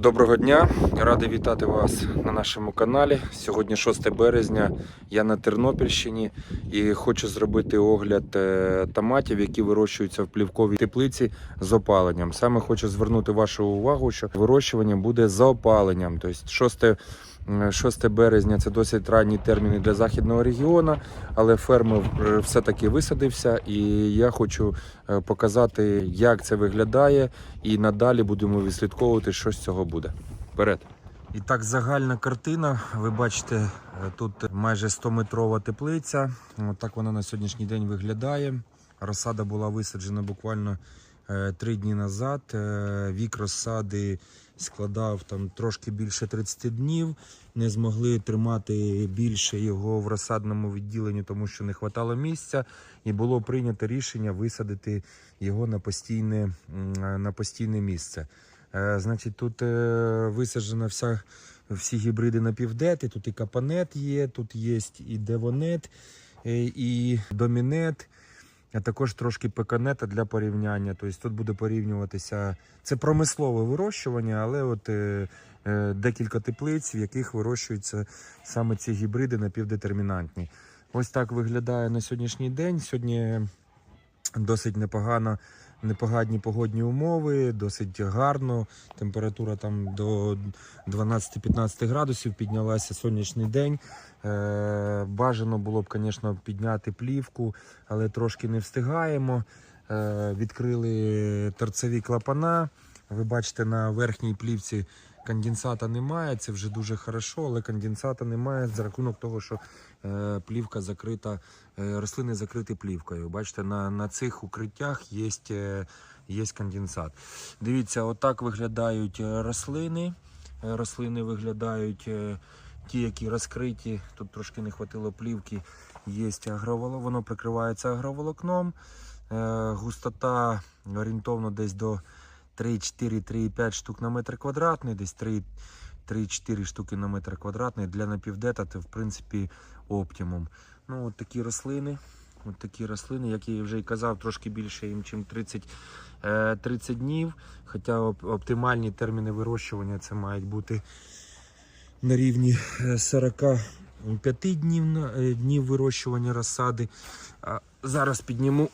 Доброго дня, радий вітати вас на нашому каналі. Сьогодні 6 березня. Я на Тернопільщині і хочу зробити огляд е, томатів, які вирощуються в плівковій теплиці з опаленням. Саме хочу звернути вашу увагу, що вирощування буде за опаленням. Тобто 6 е, 6 березня це досить ранні терміни для західного регіону, але фермер все-таки висадився, і я хочу е, показати, як це виглядає, і надалі будемо відслідковувати, що з цього буде. Вперед! І так, загальна картина. Ви бачите, е, тут майже 100-метрова теплиця. От вона на сьогоднішній день виглядає. Розсада була висаджена буквально три дні назад. Е, Вік розсади складав там трошки більше 30 днів. Не змогли тримати більше його в розсадному відділенні, тому що не вистачало місця, і було прийнято рішення висадити його на постійне, на постійне місце. Е, Значить, тут е, висаджена вся, всі гібриди напівдети. Тут і капанет є, тут є і девонет, е, і домінет, а також трошки пеканета для порівняння. Тобто тут буде порівнюватися. Це промислове вирощування, але от е, е, декілька теплиць, в яких вирощуються саме ці гібриди напівдетермінантні. Ось так виглядає на сьогоднішній день. Сьогодні досить непогано непогані погодні умови, досить гарно. Температура там до 12-15 градусів піднялася сонячний день. Е, бажано було б, звісно, підняти плівку, але трошки не встигаємо. Е, відкрили торцеві клапана. Ви бачите, на верхній плівці конденсата немає. Це вже дуже хорошо, але конденсата немає за рахунок того, що е, плівка закрита, е, рослини закриті плівкою. Бачите, на, на цих укриттях є, е, є конденсат. Дивіться, отак виглядають рослини. Рослини виглядають ті, які розкриті. Тут трошки не хватило плівки. Є агроволокно, воно прикривається агроволокном. Густота орієнтовно десь до 3-4-3,5 штук на метр квадратний, десь 3 3-4 штуки на метр квадратний. Для напівдета це в принципі оптимум. Ну, от такі рослини. От такі рослини, як я вже і казав, трошки більше їм, ніж 30, е, 30 днів. Хоча оптимальні терміни вирощування це мають бути на рівні е, 45 днів, е, днів вирощування розсади. А зараз підніму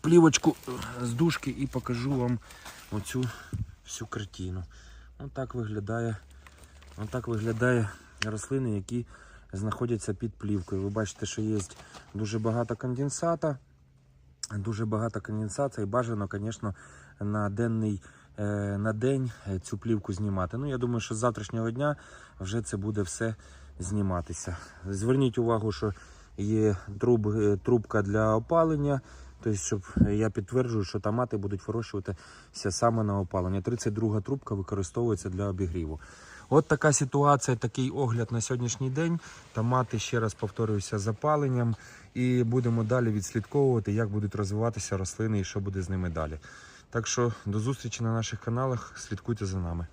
плівочку е, з дужки і покажу вам оцю всю картину. Отак виглядає, отак виглядає рослини, які знаходяться під плівкою. Ви бачите, що є дуже багато конденсата. Дуже багато конденсата і бажано, звісно, на денний е, на день е, цю плівку знімати. Ну, я думаю, що з завтрашнього дня вже це буде все зніматися. Зверніть увагу, що є труб, трубка для опалення. Тобто, щоб я підтверджую, що томати будуть вирощуватися саме на опалення. 32 трубка використовується для обігріву. От така ситуація, такий огляд на сьогоднішній день. Томати, ще раз повторююся, з опаленням. І будемо далі відслідковувати, як будуть розвиватися рослини і що буде з ними далі. Так що до зустрічі на наших каналах. Слідкуйте за нами.